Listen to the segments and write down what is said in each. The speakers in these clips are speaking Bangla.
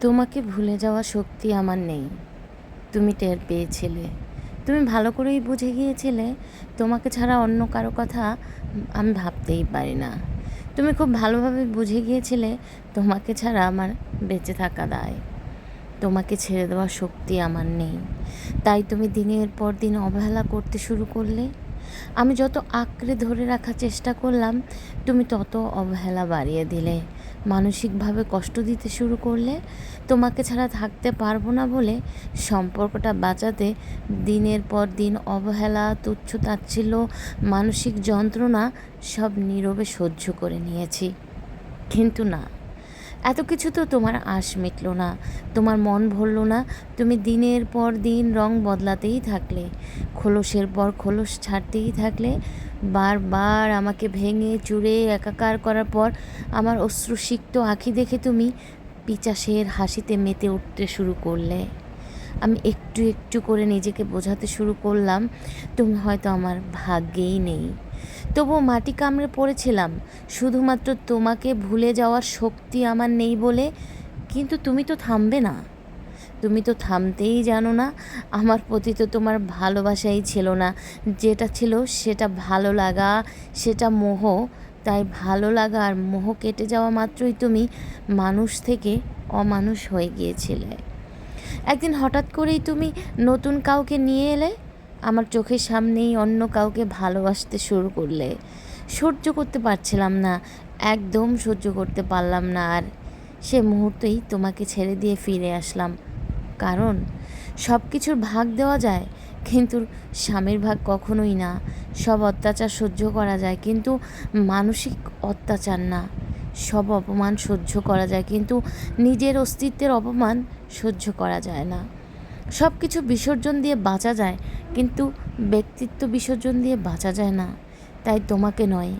তোমাকে ভুলে যাওয়া শক্তি আমার নেই। তুমি টের পেয়েছিলে। তুমি ভালো করেই বুঝে গিয়েছিলে, তোমাকে ছাড়া অন্য কারও কথা আমি ভাবতেই পারি না। তুমি খুব ভালোভাবে বুঝে গিয়েছিলে, তোমাকে ছাড়া আমার বেঁচে থাকা দায়। তোমাকে ছেড়ে দেওয়ার শক্তি আমার নেই। তাই তুমি দিনের পর দিন অবহেলা করতে শুরু করলে আমি যত আঁকড়ে ধরে রাখার চেষ্টা করলাম, তুমি তত অবহেলা বাড়িয়ে দিলে। মানসিকভাবে কষ্ট দিতে শুরু করলে, তোমাকে ছাড়া থাকতে পারব না বলে সম্পর্কটা বাঁচাতে দিনের পর দিন অবহেলা, তুচ্ছ তাচ্ছিল্য, মানসিক যন্ত্রণা সব নীরবে সহ্য করে নিয়েছি। কিন্তু না এত কিছু তো তোমার আশ মিটলো না, তোমার মন ভরলো না, তুমি দিনের পর দিন রং বদলাতেই থাকলে, খোলসের পর খোলস ছাড়তেই থাকলে, বারবার আমাকে ভেঙে চুরে একাকার করার পর আমার অশ্রুসিক্ত আঁখি দেখে তুমি পিচাসের হাসিতে মেতে উঠতে শুরু করলে। আমি একটু একটু করে নিজেকে বোঝাতে শুরু করলাম, তুমি হয়তো আমার ভাগ্যেই নেই। তবুও মাটি কামড়ে পড়েছিলাম। শুধুমাত্র তোমাকে ভুলে যাওয়ার শক্তি আমার নেই বলে। কিন্তু তুমি তো থামবে না। তুমি তো থামতেই জানো না, আমার প্রতি তো তোমার ভালোবাসাই ছিল না। যেটা ছিল সেটা ভালো লাগা, সেটা মোহ। তাই ভালো লাগা আর মোহ কেটে যাওয়া মাত্রই তুমি মানুষ থেকে অমানুষ হয়ে গিয়েছিলে। একদিন হঠাৎ করেই তুমি নতুন কাউকে নিয়ে এলে? আমার চোখের সামনেই অন্য কাউকে ভালোবাসতে শুরু করলে। সহ্য করতে পারছিলাম না, একদম সহ্য করতে পারলাম না আর সে মুহূর্তেই তোমাকে ছেড়ে দিয়ে ফিরে আসলাম। কারণ সব কিছুর ভাগ দেওয়া যায়, কিন্তু স্বামীর ভাগ কখনোই না। সব অত্যাচার সহ্য করা যায়, কিন্তু মানসিক অত্যাচার না। সব অপমান সহ্য করা যায়, কিন্তু নিজের অস্তিত্বের অপমান সহ্য করা যায় না। সব কিছু বিসর্জন দিয়ে বাঁচা যায় কিন্তু ব্যক্তিত্ব বিসর্জন দিয়ে বাঁচা যায় না। তাই তোমাকে নয়,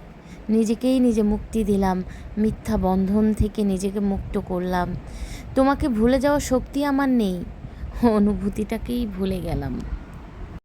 নিজেকেই নিজে মুক্তি দিলাম, মিথ্যা বন্ধন থেকে নিজেকে মুক্ত করলাম। তোমাকে ভুলে যাওয়ার শক্তি আমার নেই। অনুভূতিটাকেই ভুলে গেলাম।